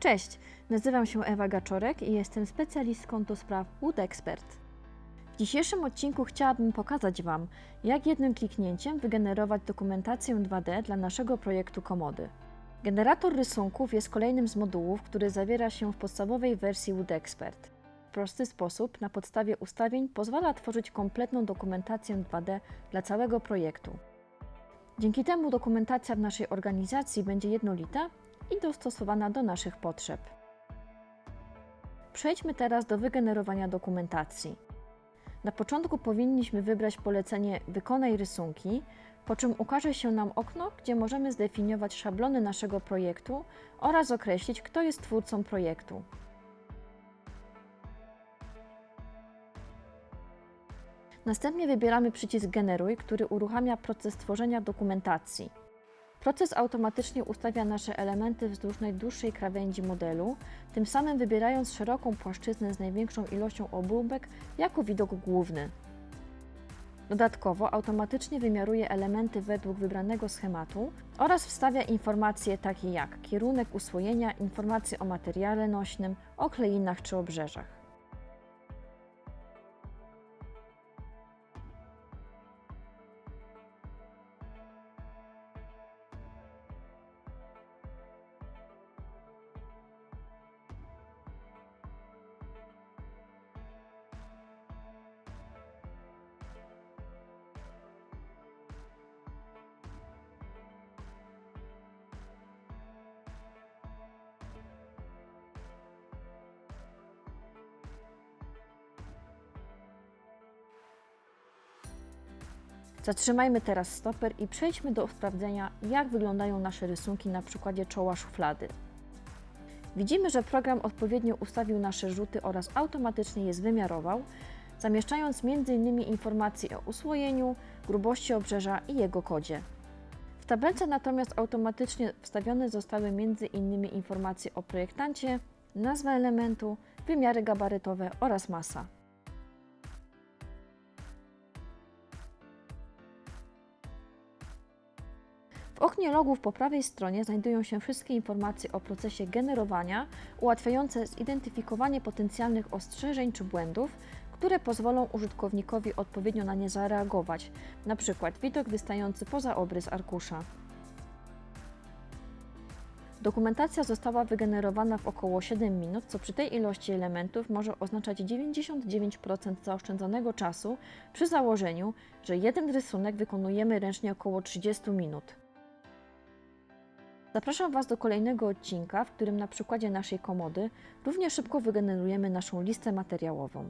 Cześć, nazywam się Ewa Gaczorek i jestem specjalistką do spraw Wood Expert. W dzisiejszym odcinku chciałabym pokazać Wam, jak jednym kliknięciem wygenerować dokumentację 2D dla naszego projektu komody. Generator rysunków jest kolejnym z modułów, który zawiera się w podstawowej wersji Wood Expert. W prosty sposób, na podstawie ustawień, pozwala tworzyć kompletną dokumentację 2D dla całego projektu. Dzięki temu dokumentacja w naszej organizacji będzie jednolita i dostosowana do naszych potrzeb. Przejdźmy teraz do wygenerowania dokumentacji. Na początku powinniśmy wybrać polecenie Wykonaj rysunki, po czym ukaże się nam okno, gdzie możemy zdefiniować szablony naszego projektu oraz określić, kto jest twórcą projektu. Następnie wybieramy przycisk Generuj, który uruchamia proces tworzenia dokumentacji. Proces automatycznie ustawia nasze elementy wzdłuż najdłuższej krawędzi modelu, tym samym wybierając szeroką płaszczyznę z największą ilością obróbek jako widok główny. Dodatkowo automatycznie wymiaruje elementy według wybranego schematu oraz wstawia informacje takie jak kierunek uswojenia, informacje o materiale nośnym, o kleinach czy obrzeżach. Zatrzymajmy teraz stoper i przejdźmy do sprawdzenia, jak wyglądają nasze rysunki na przykładzie czoła szuflady. Widzimy, że program odpowiednio ustawił nasze rzuty oraz automatycznie je wymiarował, zamieszczając m.in. informacje o usłojeniu, grubości obrzeża i jego kodzie. W tabelce natomiast automatycznie wstawione zostały m.in. informacje o projektancie, nazwa elementu, wymiary gabarytowe oraz masa. W oknie logów po prawej stronie znajdują się wszystkie informacje o procesie generowania, ułatwiające zidentyfikowanie potencjalnych ostrzeżeń czy błędów, które pozwolą użytkownikowi odpowiednio na nie zareagować, np. widok wystający poza obrys arkusza. Dokumentacja została wygenerowana w około 7 minut, co przy tej ilości elementów może oznaczać 99% zaoszczędzonego czasu przy założeniu, że jeden rysunek wykonujemy ręcznie około 30 minut. Zapraszam Was do kolejnego odcinka, w którym na przykładzie naszej komody równie szybko wygenerujemy naszą listę materiałową.